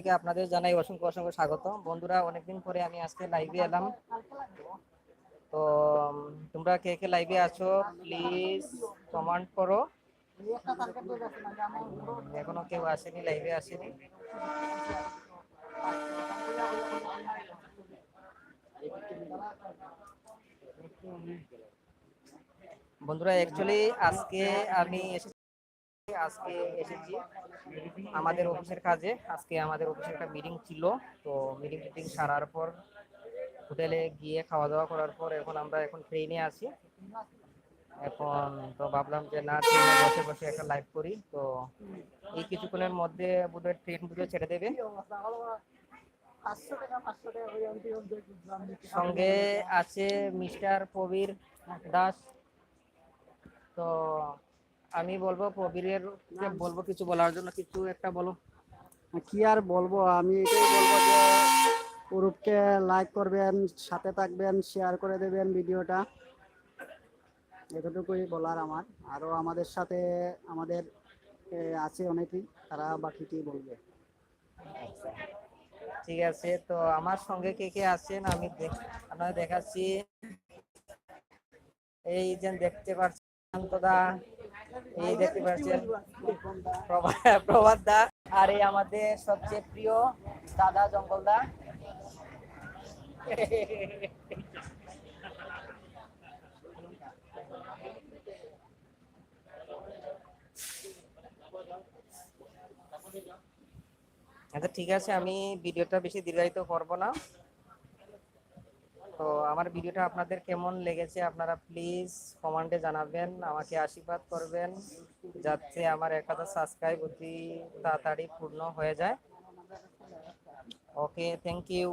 থেকে আপনাদের জানাই অসংখ্য অসংখ্য স্বাগত বন্ধুরা, অনেকদিন পরে আমি আজকে লাইভে এলাম। তো তোমরা কে কে লাইভে আছো প্লিজ কমেন্ট করো। এখনও কেউ আসেনি লাইভে আসেনি। বন্ধুরা অ্যাকচুয়ালি আজকে আমি আজকে এসেছি আমাদের অফিসের কাজে। আজকে আমাদের অফিসের একটা মিটিং ছিল, তো মিটিং টিটিং সারার পর হোটেলে গিয়ে খাওয়া দাওয়া করার পর এখন আমরা এখন ট্রেনে আছি। এখন তো ভাবলাম যে, না ট্রেনে বসে বসে একটা লাইভ করি, তো এই কিছুক্ষণের মধ্যে বোধহয় ট্রেন বুঝে ছেড়ে দেবে। সঙ্গে আছে মিস্টার প্রবীর দাস, তো আমি বলব প্রবীরের বলব কিছু বলার জন্য কিছু একটা বলো। কি আর বলব? আমি এটাই বলব যে অরূপকে লাইক করবেন সাথে থাকবেন শেয়ার করে দেবেন ভিডিওটা। এতটুকুই বলার আমার। আরও আমাদের সাথে আমাদের আছে অনেকেই তারা বাকিটি বলবে। ঠিক আছে তো আমার সঙ্গে কে কে আছেন? আমি দেখাচ্ছি। এই যে দেখতে পাচ্ছেন শান্তদা। এই দেখতে পাচ্ছেন প্রভাত দা আর এই আমাদের সবচেয়ে প্রিয় দাদা জঙ্গলদা। আচ্ছা ঠিক আছে, আমি ভিডিওটা বেশি দীর্ঘায়িত করব না। তো আমার ভিডিওটা আপনাদের কেমন লেগেছে আপনারা প্লিজ কমেন্টে জানাবেন, আমাকে আশীর্বাদ করবেন যাতে আমার এক হাজার সাবস্ক্রাইব অতি তাড়াতাড়ি পূর্ণ হয়ে যায়। ওকে থ্যাংক ইউ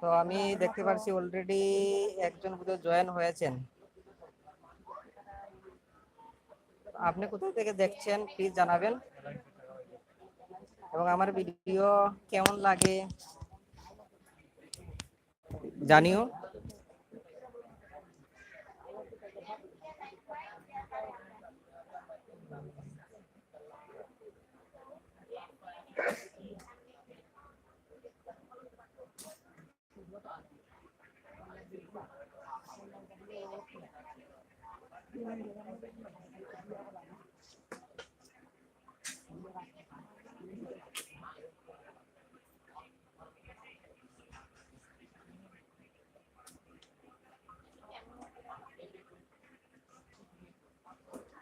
তো আমি দেখতে পাচ্ছি অলরেডি একজন বোধহয় জয়েন হয়েছেন। আপনি কোথায় থেকে দেখছেন? প্লিজ জানাবেন। এবং আমার ভিডিও কেমন লাগে জানিও Thank you.